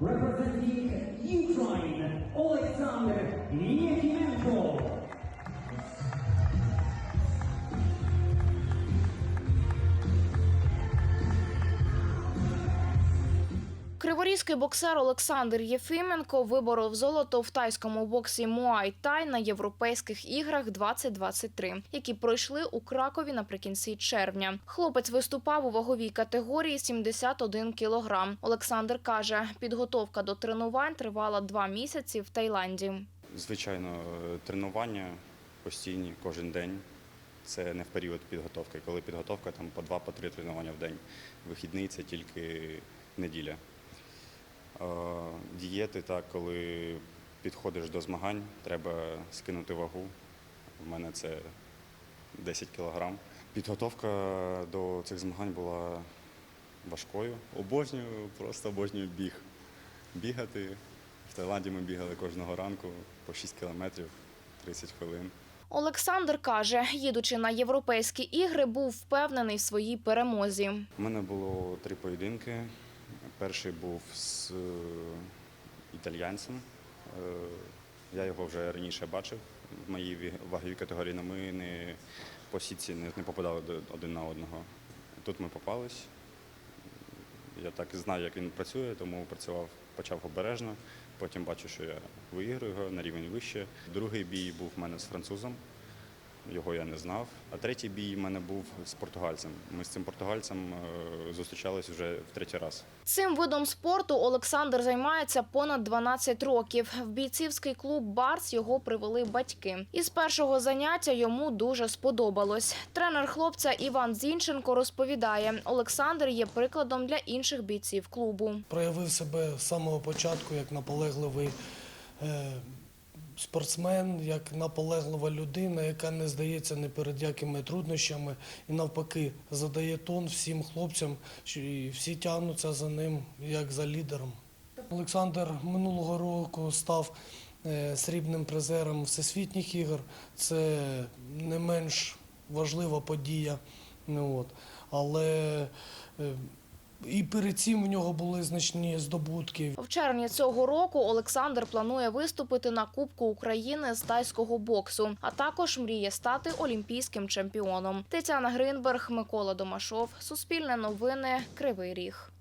representing Ukraine, Alexander Yefimenko. Криворізький боксер Олександр Єфименко виборов золото в тайському боксі Муай Тай на європейських іграх 2023, які пройшли у Кракові наприкінці червня. Хлопець виступав у ваговій категорії 71 кілограм. Олександр каже, підготовка до тренувань тривала два місяці в Таїланді. Звичайно, е, тренування постійні кожен день. Це не в період підготовки. Коли підготовка, там по два, по три тренування в день. Вихідний це тільки неділя. Дієти, так, коли підходиш до змагань, треба скинути вагу. У мене це 10 кілограм. Підготовка до цих змагань була важкою. Обожнюю, просто обожнюю біг. Бігати. В Таїланді ми бігали кожного ранку по 6 кілометрів 30 хвилин. Олександр каже, їдучи на європейські ігри, був впевнений в своїй перемозі. У мене було три поєдинки. Перший був з е, італьянцем. Е, Я його вже раніше бачив в моїй ваговій категорії, але ми не по сітці не, не попадали один на одного. Тут ми попались. Я так знаю, як він працює, тому працював, почав обережно. Потім бачу, що я виіграю його на рівень вище. Другий бій був в мене з французом. Його я не знав. А третій бій в мене був з португальцем. Ми з цим португальцем е, зустрічались вже в третій раз. Цим видом спорту Олександр займається понад 12 років. В бійцівський клуб Барс його привели батьки. Із першого заняття йому дуже сподобалось. Тренер хлопця Іван Зінченко розповідає, Олександр є прикладом для інших бійців клубу. проявив себе з самого початку як наполегливий е, спортсмен, як наполеглива людина, яка не здається ні перед якими труднощами і навпаки задає тон всім хлопцям, і всі тягнуться за ним як за лідером. Олександр минулого року став е, срібним призером всесвітніх ігор. Це не менш важлива подія. Ну. Але е, і перед цим в нього були значні здобутки. В червні цього року Олександр планує виступити на Кубку України з тайського боксу, а також мріє стати олімпійським чемпіоном. Тетяна Гринберг, Микола Домашов, Суспільне новини, Кривий Ріг.